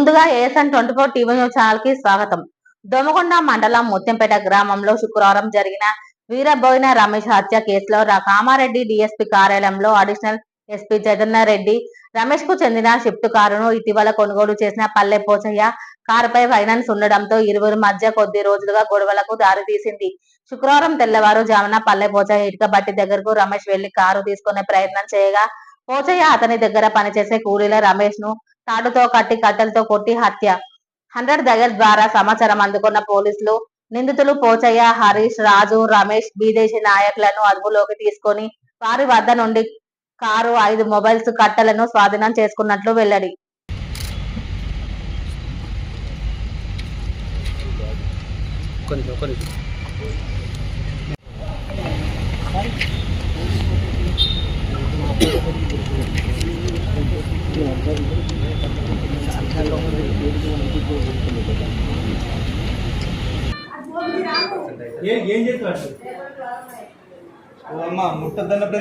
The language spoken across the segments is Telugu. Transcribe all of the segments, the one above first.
ముందుగా ASN twenty four TV news ఛానల్కి స్వాగతం. దోమకొండ మండలం ముత్యంపేట గ్రామంలో శుక్రవారం జరిగిన వీరబోయిన రమేష్ హత్య కేసులో కామారెడ్డి డిఎస్పీ కార్యాలయంలో అడిషనల్ ఎస్పీ చైతన్య రెడ్డి రమేష్కు చెందిన షిఫ్ట్ కారును ఇటీవల కొనుగోలు చేసిన పల్లె పోచయ్య కారుపై ఫైనాన్స్ ఉండడంతో ఇరువురు మధ్య కొద్ది రోజులుగా గొడవలకు దారితీసింది. శుక్రవారం తెల్లవారుజామున పల్లె పోచయ్య ఇటుక బట్టి దగ్గరకు రమేష్ వెళ్ళి కారు తీసుకునే ప్రయత్నం చేయగా పోచయ్య అతని దగ్గర పనిచేసే కూలీల రమేష్ను తాడుతో కట్టి కట్టెలతో కొట్టి హత్య. హండ్రెడ్ దయల్ ద్వారా సమాచారం అందుకున్న పోలీసులు నిందితులు పోచయ్య హరీష్ రాజు రమేష్ బీదేశీ నాయకులను అదుపులోకి తీసుకొని వారి వద్ద నుండి కారు ఐదు మొబైల్స్ కట్టలను స్వాధీనం చేసుకున్నట్లు వెల్లడి. కొంచెం కొంచెం ఏం చేస్తున్నాడు అమ్మ ముట్టద్దన్నప్పుడు?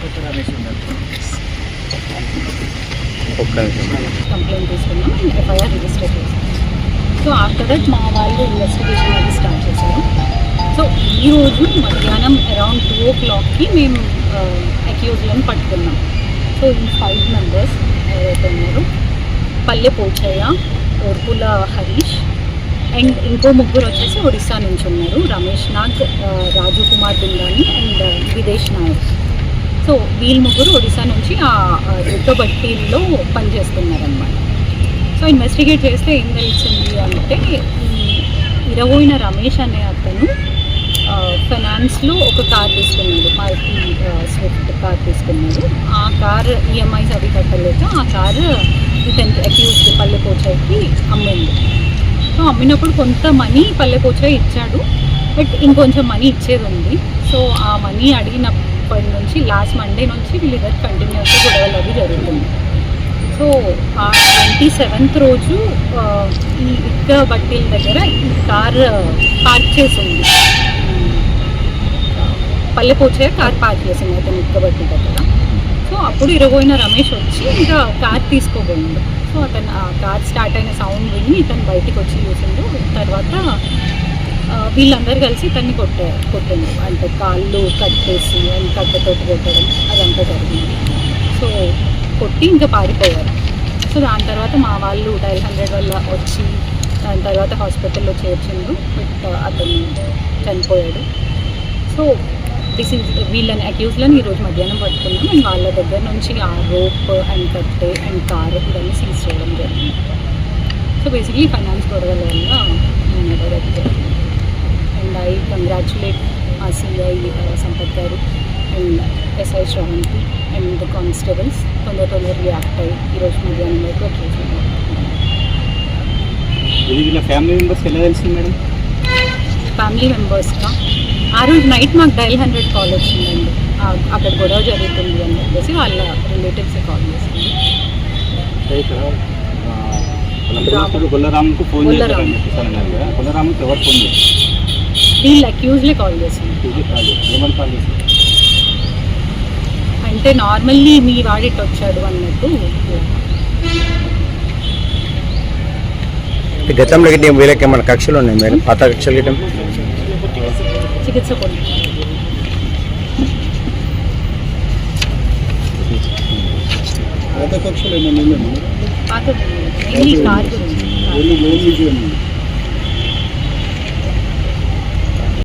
ఒక్క నిమిషం కంప్లైంట్ తీసుకున్నాం. ఎఫ్ఐఆర్ రిజిస్టర్ చేసాం సో ఆఫ్టర్ దట్ మా వాళ్ళు ఇన్వెస్టిగేషన్ అది స్టార్ట్ చేశారు. సో ఈ రోజు మధ్యాహ్నం అరౌండ్ టూ ఓ క్లాక్కి మేము అక్యూజ్లను పట్టుకున్నాం. సో ఈ ఫైవ్ మెంబర్స్ ఎవరైతే ఉన్నారో పల్లె పోచయ్య ఓర్పుల హరీష్ అండ్ ఇంకో ముగ్గురు వచ్చేసి ఒడిస్సా నుంచి ఉన్నారు. రమేష్ నాగ్ రాజు కుమార్ బిందాని అండ్ విదేశ్ నాయక్. సో వీళ్ళు ముగ్గురు ఒడిశా నుంచి ఆ రుద్దబట్టీల్లో పనిచేస్తున్నారనమాట సో ఇన్వెస్టిగేట్ చేస్తే ఏం తెలిసింది అంటే ఇరవైన రమేష్ అనే అతను ఫైనాన్స్లో ఒక కార్ తీసుకున్నాడు. మారుతి స్విఫ్ట్ కార్ తీసుకున్నాడు. ఆ కార్ ఈఎంఐస్ అవి కట్టలేక ఆ కార్ టెన్త్ అక్యూజ్డ్ పల్లె పోచాయికి అమ్మింది. సో అమ్మినప్పుడు కొంత మనీ పల్లె పోచా ఇచ్చాడు. బట్ ఇంకొంచెం మనీ ఇచ్చేది ఉంది. సో ఆ మనీ అడిగినప్పుడు అడిగినప్పటి నుంచి లాస్ట్ మండే నుంచి వీళ్ళిద్దరు కంటిన్యూస్గా గొడవలు అవి జరుగుతుంది సో ఆ ట్వంటీ సెవెంత్ రోజు ఈ ఇక్క బట్టీల దగ్గర ఈ కార్ పార్క్ చేసి ఉంది పల్లెపోచే కార్ పార్క్ చేసింది అతను ఇక్క బట్టి దగ్గర. సో అప్పుడు ఇరవైన రమేష్ వచ్చి ఇంకా కార్ తీసుకోబోయిండు. సో అతను ఆ కార్ స్టార్ట్ అయిన సౌండ్ విని ఇతను బయటికి వచ్చి చూసిండు. తర్వాత వీళ్ళందరూ కలిసి ఇతన్ని కొట్టారు కొట్టిండు అంటే కాళ్ళు కట్టేసి అండ్ కట్టతోటి కొట్టడం అదంతా జరిగింది. సో కొట్టి ఇంకా పారిపోయారు. సో దాని తర్వాత మా వాళ్ళు డైల్ హండ్రెడ్ వల్ల వచ్చి దాని తర్వాత హాస్పిటల్లో చేర్చిండు బట్ అతను చనిపోయాడు. సో దిస్ ఇస్ వీళ్ళని అక్యూజ్లను ఈరోజు మధ్యాహ్నం పట్టుకున్నాం. అండ్ వాళ్ళ దగ్గర నుంచి ఆ రోప్ అండ్ కట్టే అండ్ కార్ ఇవన్నీ సీజ్ చేయడం జరిగింది. సో బేసిక్లీ ఫైనాన్స్ గొడవల వల్ల నేను అది అండ్ ఐ కంగ్రాచులేట్ మా సిఐ సంపత్ గారు and SI Sravanthi and constables తొందర తొందర రియాక్ట్ అయ్యి ఈరోజు మధ్యాహ్నం వరకు వీళ్ళ ఫ్యామిలీ మెంబర్స్ ఎలా తెలిసింది మేడం? ఫ్యామిలీ మెంబర్స్గా ఆ రోజు నైట్ మాకు డైల్ హండ్రెడ్ కాల్ వచ్చిందండి. ఆ, అక్కడ గొడవ జరుగుతుంది అని చెప్పేసి వాళ్ళ రిలేటివ్స్ కాల్ చేసింది. ఆ, గొల్లరాముకు ఫోన్ కదా గొల్లరాముకి ఎవరు ఫోన్ చేశారు వీళ్ళు అక్యూజ్లే కాల్ చేసింది. అంటే నార్మల్లీ మీ వాడిట్ వచ్చాడు అన్నట్టు. గతంలో గిట్ట వీళ్ళకి ఏమైనా కక్షలు ఉన్నాయి మేడం? పాత కక్షలు గిట్ట చికిత్స పాత కక్షలు ఏమైనా పాత